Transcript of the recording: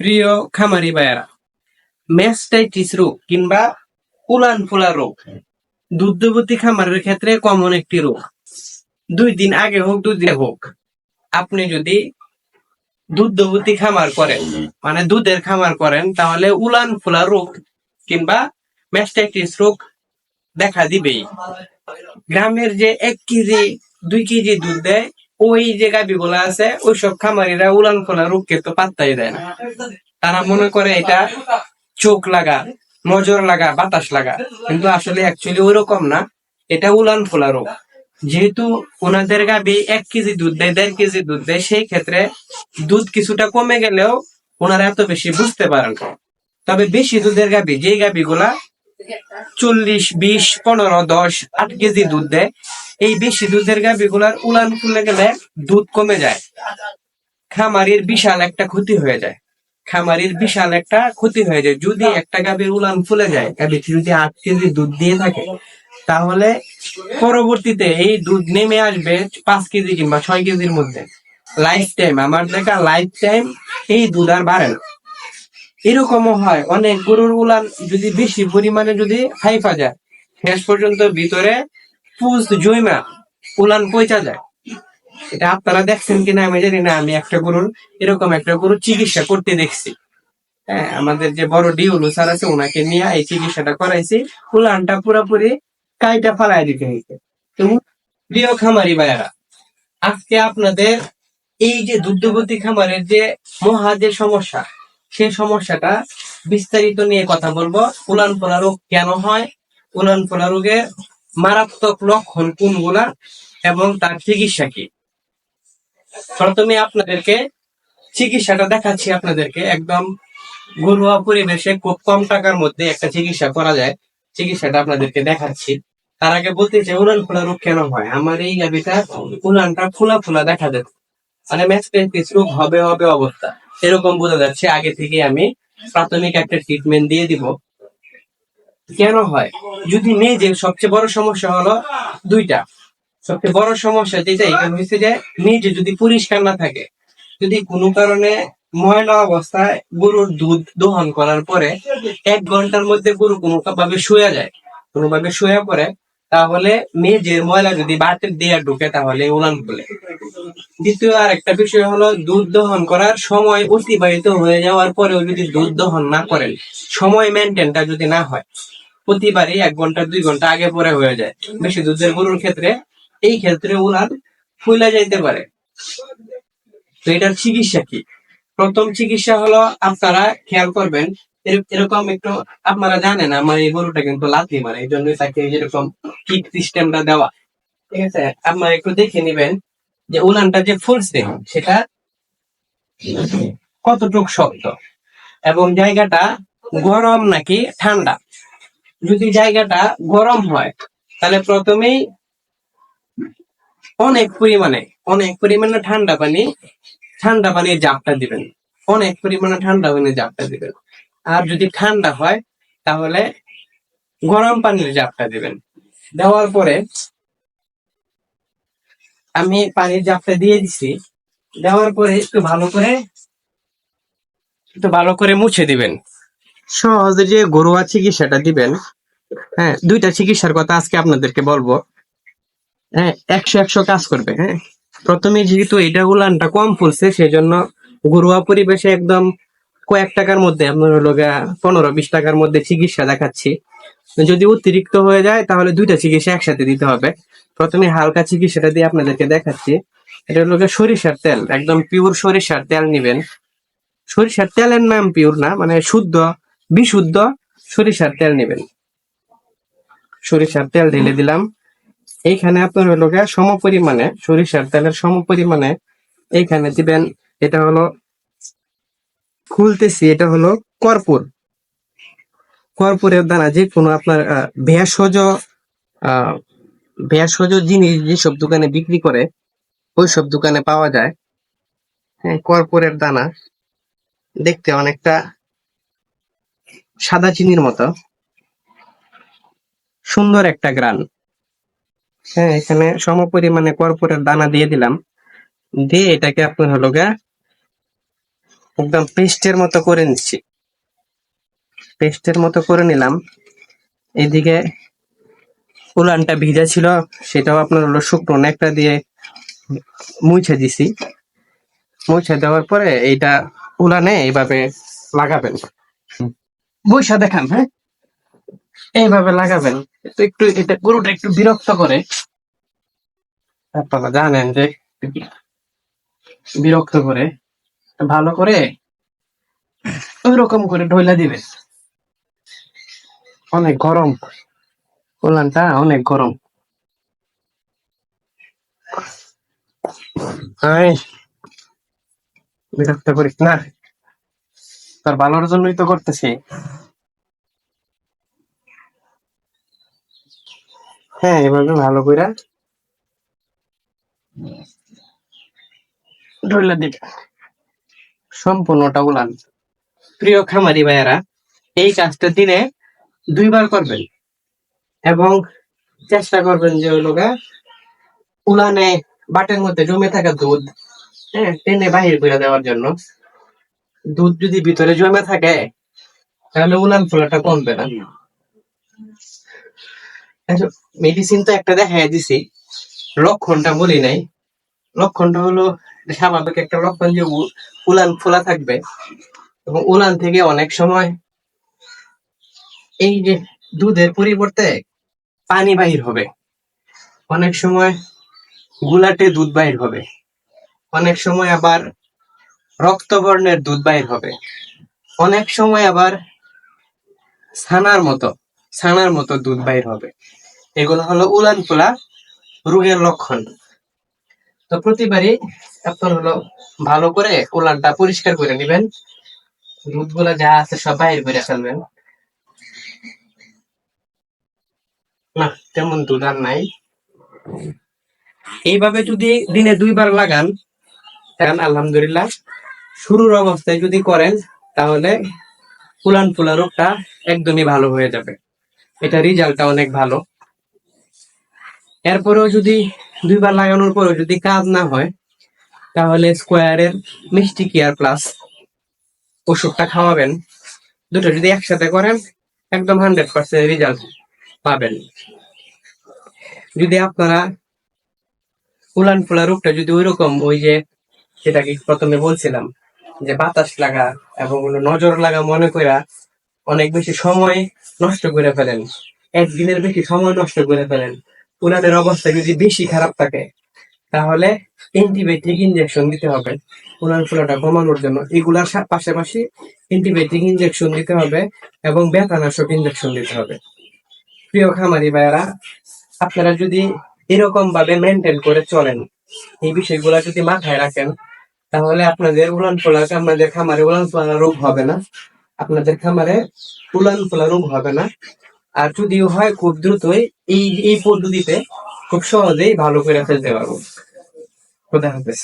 প্রিয় খামারি ভাইয়ারা ম্যাস্টাইটিস রোগ কিংবা উলান ফুলা রোগ দুগ্ধবতী খামারের ক্ষেত্রে কমন একটি রোগ। দুই দিন আগে হোক, দুই দিন হোক, আপনি যদি দুগ্ধবতী খামার করেন মানে দুধের খামার করেন, তাহলে উলান ফুলা রোগ কিংবা ম্যাস্টাইটিস রোগ দেখা দিবেই। গ্রামের যে এক কেজি, দুই কেজি দুধ দেয় ওই যে গাবিগুলো আছে, ওইসব খামারিরা উলান ফোলা রোগকে তো পাত্তাই দেয় না। তারা মনে করে এটা চোখ লাগা, নজর লাগা, বাতাস লাগা। কিন্তু আসলে অ্যাকচুয়ালি ওইরকম না। এটা উলান ফোলা রোগ। যেহেতু ওনাদের গাবি এক কেজি দুধ দেয়, দেড় কেজি দুধ দেয়, সেই ক্ষেত্রে দুধ কিছুটা কমে গেলেও ওনারা এত বেশি বুঝতে পারেন। তবে বেশি দুধের গাবি, যেই গাবিগুলা চল্লিশ, বিশ, পনেরো, দশ, আট কেজি দুধ দেয় এই বেশি দুধের গাভিগুলার উলান ফুলে গেলে দুধ কমে যায়। খামারির বিশাল একটা ক্ষতি হয়ে যায়। খামারির বিশাল একটা ক্ষতি হয়ে যায়। যদি একটা গাভীর উলান ফুলে যায়, গাভীটি যদি আট কেজি দুধ দিয়ে থাকে, তাহলে পরবর্তীতে এই দুধ নেমে আসবে পাঁচ কেজি কিংবা ছয় কেজির মধ্যে। লাইফ টাইম আমার দেখা লাইফ টাইম এই দুধ আর বাড়ে না। এরকমও হয়, অনেক গরুর উলান যদি বেশি পরিমাণে যদি হাইফা যায়, শেষ পর্যন্ত ভিতরে পুজ জৈমা উলান পয়চা যায় এটা আপনারা দেখছেন কিনা আমি জানি না, আমি একটা গরুর, এরকম একটা গরুর চিকিৎসা করতে দেখছি। হ্যাঁ আমাদের যে বড় ডিউলু স্যার আছে ওনাকে নিয়ে এই চিকিৎসাটা করাইছি। উলানটা পুরোপুরি কাইটা ফালাই দিতে হয়েছে তো প্রিয় খামারি ভাইয়ারা, আজকে আপনাদের এই যে দুগ্ধবতী খামারের যে মহা যে সমস্যা, সেই সমস্যাটা বিস্তারিত নিয়ে কথা বলব। উলান পোলা রোগ কেন হয়? উলান পোলা রোগের মারাত্মক লক্ষণ কোনগুলা এবং তার চিকিৎসা কি? প্রথমে আপনাদেরকে চিকিৎসাটা দেখাচ্ছি আপনাদেরকে। একদম ঘরোয়া পরিবেশে খুব কম টাকার মধ্যে একটা চিকিৎসা করা যায়। চিকিৎসাটা আপনাদেরকে দেখাচ্ছি। তার আগে বলতে চাই, উলান ফোলা রোগ কেন হয়? আমার এই গাবিটা উলানটা ফোলা ফোলা দেখা যাচ্ছে মানে ম্যাস্টাইটিস রোগ হবে হবে অবস্থা। এরকম বোঝা যাচ্ছে। আগে থেকে আমি প্রাথমিক একটা ট্রিটমেন্ট দিয়ে দিব। কেন হয়? যদি মেয়েদের সবচেয়ে বড় সমস্যা হলো দুইটা। সবচেয়ে বড় সমস্যা যেটা এখানে হয়েছে যে মেয়ে যদি পরিষ্কার না থাকে, যদি কোনো কারণে ময়লা অবস্থায় গরুর দুধ দোহন করার পরে এক ঘণ্টার মধ্যে গরু কোনো ভাবে শুয়ে যায়, কোনোভাবে শুয়ে পড়ে, তাহলে মেয়েদের ময়লা যদি বাতের দেয়া ঢুকে, তাহলে উলান বলে। দ্বিতীয় আর একটা বিষয় হলো দুধ দহন করার সময় অতিবাহিত হয়ে যাওয়ার পরেও যদি দুধ দহন না করেন, সময় মেনটেনটা যদি না হয় প্রতিবারই এক ঘণ্টা, দুই ঘণ্টা আগে পরে হয়ে যায়। বেশি দুধের গরুর ক্ষেত্রে, এই ক্ষেত্রে উলান ফুলা যাইতে পারে। তো এটার চিকিৎসা কি? প্রথম চিকিৎসা হলো আপনারা খেয়াল করবেন এরকম একটু আপনারা জানেন, আমার এই গরুটা কিন্তু লাথি মারে, এই জন্যই তাকে যেরকম কিক সিস্টেমটা দেওয়া। ঠিক আছে? আপনারা একটু দেখে নিবেন যে উলানটা যে ফুলছে সেটা কতটুক শক্ত? এবং জায়গাটা গরম নাকি ঠান্ডা? যদি জায়গাটা গরম হয়, তাহলে প্রথমেই অনেক পরিমাণে অনেক পরিমাণে ঠান্ডা পানি, ঠান্ডা পানির জাপটা দিবেন। অনেক পরিমাণে ঠান্ডা পানির জাপটা দিবেন। আর যদি ঠান্ডা হয়, তাহলে গরম পানির জাপটা দিবেন। দেওয়ার পরে আমি পানির জাপটা দিয়ে দিছি। দেওয়ার পরে একটু ভালো করে, একটু ভালো করে মুছে দিবেন। সহজে যে ঘরোয়া চিকিৎসাটা দিবেন হ্যাঁ দুইটা চিকিৎসার কথা আজকে আপনাদেরকে বলব। হ্যাঁ একশো একশো কাজ করবে হ্যাঁ। প্রথমে যেহেতু এটা উলানটা কম ফুলছে সেই জন্য ঘরোয়া পরিবেশে একদম কয়েক টাকার মধ্যে, আপনার হলো পনেরো বিশ টাকার মধ্যে চিকিৎসা দেখাচ্ছি। যদি অতিরিক্ত হয়ে যায়, তাহলে দুইটা চিকিৎসা একসাথে দিতে হবে। প্রথমে হালকা চিকিৎসাটা দিয়ে আপনাদেরকে দেখাচ্ছি। এটা হলো সরিষার তেল, একদম পিওর সরিষার তেল নিবেন। সরিষার তেলের নাম পিওর না মানে শুদ্ধ বিশুদ্ধ সরিষার তেল নেবেন। সরিষার তেল ঢেলে দিলাম। এইখানে আপনার হলো সম পরিমাণে সরিষার তেলের সম পরিমাণে এইখানে দিবেন, এটা হলো খুলতেছি, এটা হলো কর্পূর। কর্পূরের দানা যে কোনো আপনার ভেষজ ভেষজ জিনিস যেসব দোকানে বিক্রি করে ওই সব দোকানে পাওয়া যায়। হ্যাঁ কর্পূরের দানা দেখতে অনেকটা সাদা চিনির মতো। সুন্দর একটা গ্রান। হ্যাঁ এখানে সম পরিমাণে কর্পূরের দানা দিয়ে দিলাম। দিয়ে এটাকে আপনার হলো গা একদম পেস্টের মতো করে নিচ্ছি। পেস্টের মতো করে নিলাম। এদিকে উলানটা ভিজা ছিল, সেটাও আপনার হলো শুকনো একটা দিয়ে মুছে দিছি। মুছে দেওয়ার পরে এইটা উলানে এইভাবে লাগাবেন। বৈশা দেখান হ্যাঁ? এইভাবে লাগাবেন। তো একটু এটা গরুটা একটু বিরক্ত করে। আপনারা জানেন যে বিরক্ত করে, ভালো করে ওই রকম করে ঢইলা দিবেন। অনেক গরম। উলানটা অনেক গরম। বিরক্ত করিস না। তার ভালোর জন্যই তো করতেছি। হ্যাঁ এভাবে ভালো করে সম্পূর্ণটা উলান। প্রিয় খামারি ভাইয়ারা, এই কাজটা দিনে দুইবার করবেন এবং চেষ্টা করবেন যে ওই লোকা উলানে বাটের মধ্যে জমে থাকা দুধ হ্যাঁ টেনে বাহির করে দেওয়ার জন্য। দুধ যদি ভিতরে জমে থাকে তাহলে উলান ফোলাটা কমবে না। মেডিসিন তো একটা দেখাই দিছি। লক্ষণটা বলি নাই। লক্ষণটা হলো স্বাভাবিক একটা লক্ষণ যে উলান ফোলা থাকবে। এবং উলান থেকে অনেক সময় এই যে দুধের পরিবর্তে পানি বাহির হবে। অনেক সময় গুলাটে দুধ বাহির হবে। অনেক সময় আবার রক্তবর্ণের দুধ বাহির হবে। অনেক সময় আবার ছানার মতো ছানার মতো দুধ বাহির হবে। এগুলো হলো উলান ফোলা রোগের লক্ষণ। তো প্রতিবারই আপনার হলো ভালো করে উলানটা পরিষ্কার করে নেবেন। দুধগুলো যা আছে সব বাহির করে ফেলবেন। না, তেমন দুধ আর নাই। এইভাবে যদি দিনে দুইবার লাগান আলহামদুলিল্লাহ শুরুর অবস্থায় যদি করেন, তাহলে ফুলান ফুলা রোগটা একদমই ভালো হয়ে যাবে। এটা রেজাল্টটা অনেক ভালো। এরপরেও যদি দুইবার লাগানোর পরেও যদি কাজ না হয়, তাহলে স্কোয়ারের মিষ্টি কেয়ার প্লাস ওষুধটা খাওয়াবেন। দুটো যদি একসাথে করেন, একদম হান্ড্রেড পার্সেন্ট রেজাল্ট পাবেন। যদি আপনারা উলান ফুলা রোগটা যদি ওইরকম ওই যে সেটাকে প্রথমে বলছিলাম যে বাতাস লাগা এবং নজর লাগা মনে করা অনেক বেশি সময় নষ্ট করে ফেলেন। একদিনের বেশি সময় নষ্ট করে ফেলেন। উনাদের অবস্থা যদি বেশি খারাপ থাকে, তাহলে অ্যান্টিবায়োটিক ইনজেকশন দিতে হবে। উনার ফোলাটা কমানোর জন্য। এগুলার পাশাপাশি অ্যান্টিবায়োটিক ইনজেকশন দিতে হবে এবং ব্যথানাশক ইনজেকশন দিতে হবে। প্রিয় খামারি ভাইয়ারা, আপনারা যদি এরকম ভাবে মেনটেন করে চলেন, এই বিষয়গুলা যদি মাথায় রাখেন তাহলে আপনাদের উলান ফোলা আমাদের খামারে উলান ফোলা রোগ হবে না। আপনাদের খামারে উলান ফোলা রোগ হবে না। আর যদিও হয়, খুব দ্রুতই এই এই পদ্ধতিতে খুব সহজেই ভালো করে ফেলতে পারব। খোদা হাফেজ।